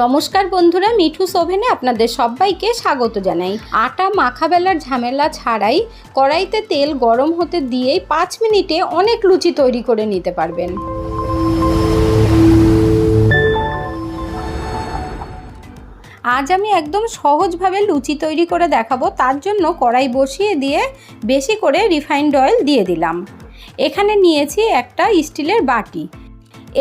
নমস্কার বন্ধুরা, মিঠু ওভেনে আপনাদের সবাইকে স্বাগত জানাই। আটা মাখাবেলার ঝামেলা ছাড়াই কড়াইতে তেল গরম হতে দিয়েই পাঁচ মিনিটে অনেক লুচি তৈরি করে নিতে পারবেন। আজ আমি একদম সহজভাবে লুচি তৈরি করে দেখাবো, তার জন্য কড়াই বসিয়ে দিয়ে বেশি করে রিফাইন্ড অয়েল দিয়ে দিলাম। এখানে নিয়েছি একটা স্টিলের বাটি।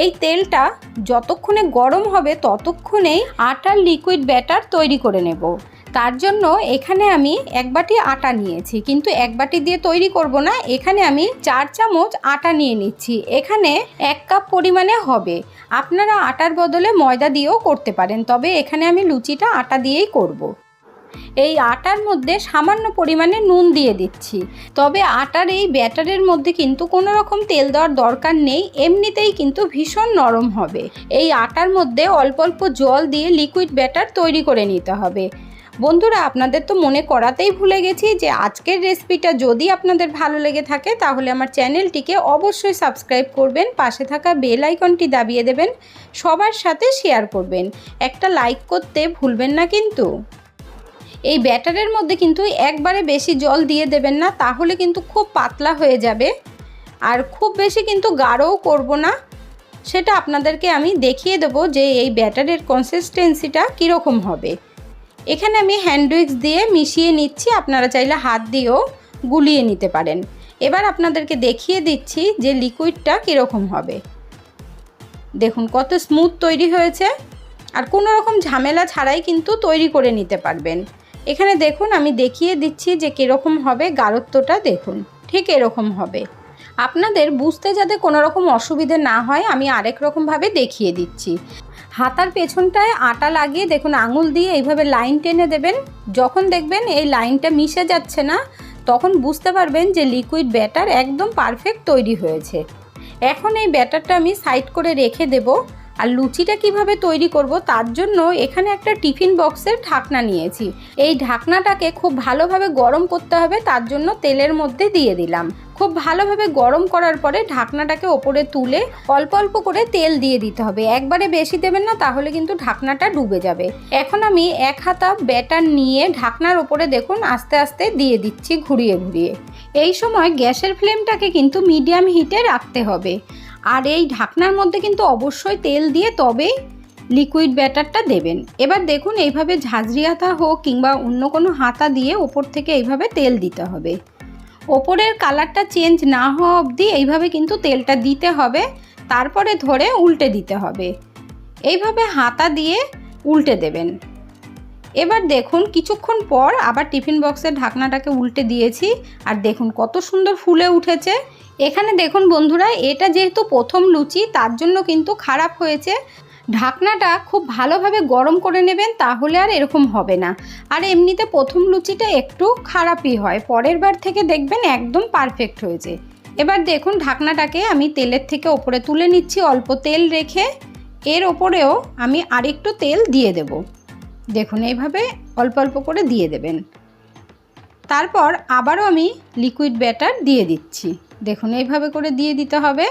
এই তেলটা যতক্ষণে গরম হবে ততক্ষণেই আটার লিকুইড ব্যাটার তৈরি করে নেব। তার জন্য এখানে আমি এক বাটি আটা নিয়েছি, কিন্তু এক বাটি দিয়ে তৈরি করব না। এখানে আমি চার চামচ আটা নিয়ে নিচ্ছি। এখানে এক কাপ পরিমাণে হবে। আপনারা আটার বদলে ময়দা দিয়েও করতে পারেন, তবে এখানে আমি লুচিটা আটা দিয়েই করব। এই আটার মধ্যে সামান্য পরিমাণে নুন দিয়ে দিচ্ছি। তবে আটার এই ব্যাটারের মধ্যে কিন্তু কোনো রকম তেল দেওয়ার দরকার নেই, এমনিতেই কিন্তু ভীষণ নরম হবে। এই আটার মধ্যে অল্প অল্প জল দিয়ে লিকুইড ব্যাটার তৈরি করে নিতে হবে। বন্ধুরা, আপনাদের তো মনে করাতেই ভুলে গেছি যে আজকের রেসিপিটা যদি আপনাদের ভালো লেগে থাকে, তাহলে আমার চ্যানেলটিকে অবশ্যই সাবস্ক্রাইব করবেন, পাশে থাকা বেল আইকনটি দাবিয়ে দেবেন, সবার সাথে শেয়ার করবেন। একটা লাইক করতে ভুলবেন না কিন্তু। এই ব্যাটারের মধ্যে কিন্তু একবারে বেশি জল দিয়ে দেবেন না, তাহলে কিন্তু খুব পাতলা হয়ে যাবে। আর খুব বেশি কিন্তু গাঢ়ও করব না। সেটা আপনাদেরকে আমি দেখিয়ে দেবো যে এই ব্যাটারের কনসিস্টেন্সিটা কীরকম হবে। এখানে আমি হ্যান্ড উইক্স দিয়ে মিশিয়ে নিচ্ছি, আপনারা চাইলে হাত দিয়েও গুলিয়ে নিতে পারেন। এবার আপনাদেরকে দেখিয়ে দিচ্ছি যে লিকুইডটা কীরকম হবে। দেখুন কত স্মুথ তৈরি হয়েছে। আর কোনো রকম ঝামেলা ছাড়াই কিন্তু তৈরি করে নিতে পারবেন। এখানে দেখুন, আমি দেখিয়ে দিচ্ছি যে কীরকম হবে গাঢ়ত্বটা, দেখুন, ঠিক এরকম হবে। আপনাদের বুঝতে যাতে কোনো রকম অসুবিধে না হয়, আমি আরেক রকমভাবে দেখিয়ে দিচ্ছি। হাতার পেছনটায় আটা লাগিয়ে, দেখুন, আঙুল দিয়ে এইভাবে লাইন টেনে দেবেন। যখন দেখবেন এই লাইনটা মিশে যাচ্ছে না, তখন বুঝতে পারবেন যে লিকুইড ব্যাটার একদম পারফেক্ট তৈরি হয়েছে। এখন এই ব্যাটারটা আমি সাইড করে রেখে দেব। আর লুচিটা কীভাবে তৈরি করব তার জন্য এখানে একটা টিফিন বক্সের ঢাকনা নিয়েছি। এই ঢাকনাটাকে খুব ভালোভাবে গরম করতে হবে, তার জন্য তেলের মধ্যে দিয়ে দিলাম। খুব ভালোভাবে গরম করার পরে ঢাকনাটাকে ওপরে তুলে অল্প অল্প করে তেল দিয়ে দিতে হবে। একবারে বেশি দেবেন না, তাহলে কিন্তু ঢাকনাটা ডুবে যাবে। এখন আমি এক হাতা ব্যাটার নিয়ে ঢাকনার ওপরে দেখুন আস্তে আস্তে দিয়ে দিচ্ছি ঘুরিয়ে ঘুরিয়ে। এই সময় গ্যাসের ফ্লেমটাকে কিন্তু মিডিয়াম হিটে রাখতে হবে। আর এই ঢাকনার মধ্যে কিন্তু অবশ্যই তেল দিয়ে তবেই লিকুইড ব্যাটারটা দেবেন। এবার দেখুন, এইভাবে ঝাঁঝরি হাতা হোক কিংবা অন্য কোনো হাতা দিয়ে ওপর থেকে এইভাবে তেল দিতে হবে। ওপরের কালারটা চেঞ্জ না হওয়া অবধি এইভাবে কিন্তু তেলটা দিতে হবে, তারপরে ধরে উল্টে দিতে হবে। এইভাবে হাতা দিয়ে উল্টে দেবেন। এবার দেখুন, কিছুক্ষণ পর আবার টিফিন বক্সের ঢাকনাটাকে উল্টে দিয়েছি আর দেখুন কত সুন্দর ফুলে উঠেছে। এখানে দেখুন বন্ধুরা, এটা যেহেতু প্রথম লুচি, তার জন্য কিন্তু খারাপ হয়েছে। ঢাকনাটা খুব ভালোভাবে গরম করে নেবেন, তাহলে আর এরকম হবে না। আর এমনিতে প্রথম লুচিটা একটু খারাপই হয়, পরের বার থেকে দেখবেন একদম পারফেক্ট হয়েছে। এবার দেখুন ঢাকনাটাকে আমি তেলের থেকে ওপরে তুলে নিচ্ছি, অল্প তেল রেখে। এর ওপরেও আমি আরেকটু তেল দিয়ে দেব। দেখুন, এইভাবে অল্প অল্প করে দিয়ে দেবেন। তারপর আবারও আমি লিকুইড ব্যাটার দিয়ে দিচ্ছি। দেখুন, এইভাবে করে দিয়ে দিতে হবে।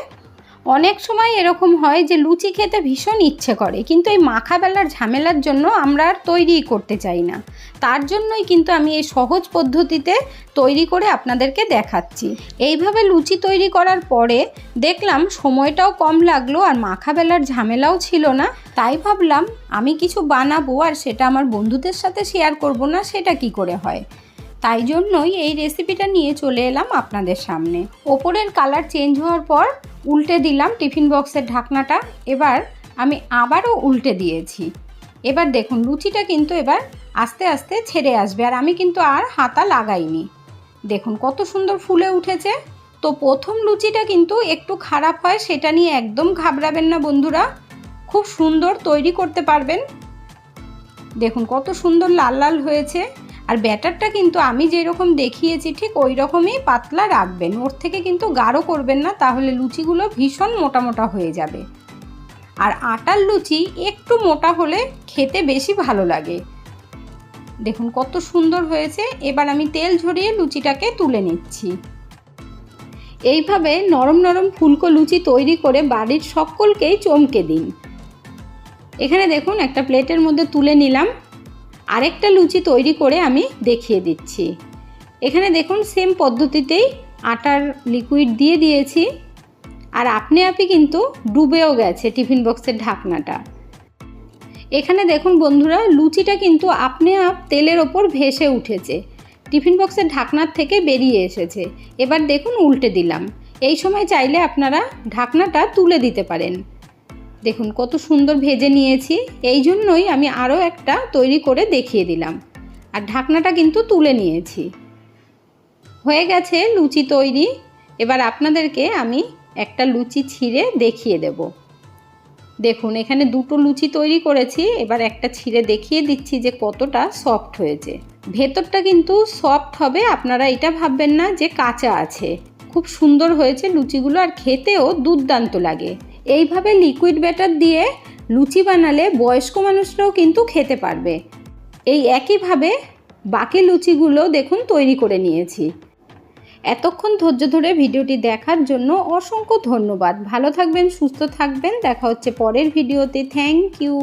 অনেক সময় এরকম হয় যে লুচি খেতে ভীষণ ইচ্ছে করে, কিন্তু এই মাখাবেলার ঝামেলার জন্য আমরা আর তৈরিই করতে চাই না। তার জন্যই কিন্তু আমি এই সহজ পদ্ধতিতে তৈরি করে আপনাদেরকে দেখাচ্ছি। এইভাবে লুচি তৈরি করার পরে দেখলাম সময়টাও কম লাগল আর মাখাবেলার ঝামেলাও ছিল না। তাই ভাবলাম আমি কিছু বানাবো আর সেটা আমার বন্ধুদের সাথে শেয়ার করব না, সেটা কি করে হয়? তাই জন্যই এই রেসিপিটা নিয়ে চলে এলাম আপনাদের সামনে। ওপরের কালার চেঞ্জ হওয়ার পর উল্টে দিলাম টিফিন বক্সের ঢাকনাটা। এবার আমি আবারও উল্টে দিয়েছি। এবার দেখুন লুচিটা কিন্তু এবার আস্তে আস্তে ছেড়ে আসবে আর আমি কিন্তু আর হাতা লাগাইনি। দেখুন, কত সুন্দর ফুলে উঠেছে। তো প্রথম লুচিটা কিন্তু একটু খারাপ হয়, সেটা নিয়ে একদম ঘাবড়াবেন না বন্ধুরা। খুব সুন্দর তৈরি করতে পারবেন। দেখুন, কত সুন্দর লাল লাল হয়েছে। আর ব্যাটারটা কিন্তু আমি যেরকম দেখিয়েছি, ঠিক ওই রকমই পাতলা রাখবেন। ওর থেকে কিন্তু গাঢ় করবেন না, তাহলে লুচিগুলো ভীষণ মোটা মোটা হয়ে যাবে। আর আটার লুচি একটু মোটা হলে খেতে বেশি ভালো লাগে। দেখুন কত সুন্দর হয়েছে। এবার আমি তেল ঝরিয়ে লুচিটাকে তুলে নিচ্ছি। এইভাবে নরম নরম ফুলকো লুচি তৈরি করে বাড়ির সকলকেই চমকে দিন। এখানে দেখুন একটা প্লেটের মধ্যে তুলে নিলাম। আরেকটা লুচি তৈরি করে আমি দেখিয়ে দিচ্ছি। এখানে দেখুন সেম পদ্ধতিতেই আটার লিকুইড দিয়ে দিয়েছি। আর আপনি আপনি কিন্তু ডুবেও গেছে টিফিন বক্সের ঢাকনাটা। এখানে দেখুন বন্ধুরা, লুচিটা কিন্তু আপনি আপ তেলের ওপর ভেসে উঠেছে। টিফিন বক্সের ঢাকনার থেকে বেরিয়ে এসেছে। এবার দেখুন, উল্টে দিলাম। এই সময় চাইলে আপনারা ঢাকনাটা তুলে দিতে পারেন। দেখুন, কত সুন্দর ভেজে নিয়েছি। এই জন্যই আমি আরও একটা তৈরি করে দেখিয়ে দিলাম। আর ঢাকনাটা কিন্তু তুলে নিয়েছি। হয়ে গেছে লুচি তৈরি। এবার আপনাদেরকে আমি একটা লুচি ছিঁড়ে দেখিয়ে দেব। দেখুন, এখানে দুটো লুচি তৈরি করেছি। এবার একটা ছিঁড়ে দেখিয়ে দিচ্ছি যে কতটা সফট হয়েছে। ভেতরটা কিন্তু সফট হবে, আপনারা এটা ভাববেন না যে কাঁচা আছে। খুব সুন্দর হয়েছে লুচিগুলো আর খেতেও দুর্দান্ত লাগে। এইভাবে লিকুইড ব্যাটার দিয়ে লুচি বানালে বয়স্ক মানুষরাও কিন্তু খেতে পারবে। এই একইভাবে বাকি লুচিগুলো দেখুন তৈরি করে নিয়েছি। এতক্ষণ ধৈর্য ধরে ভিডিওটি দেখার জন্য অসংখ্য ধন্যবাদ। ভালো থাকবেন, সুস্থ থাকবেন। দেখা হচ্ছে পরের ভিডিওতে। Thank you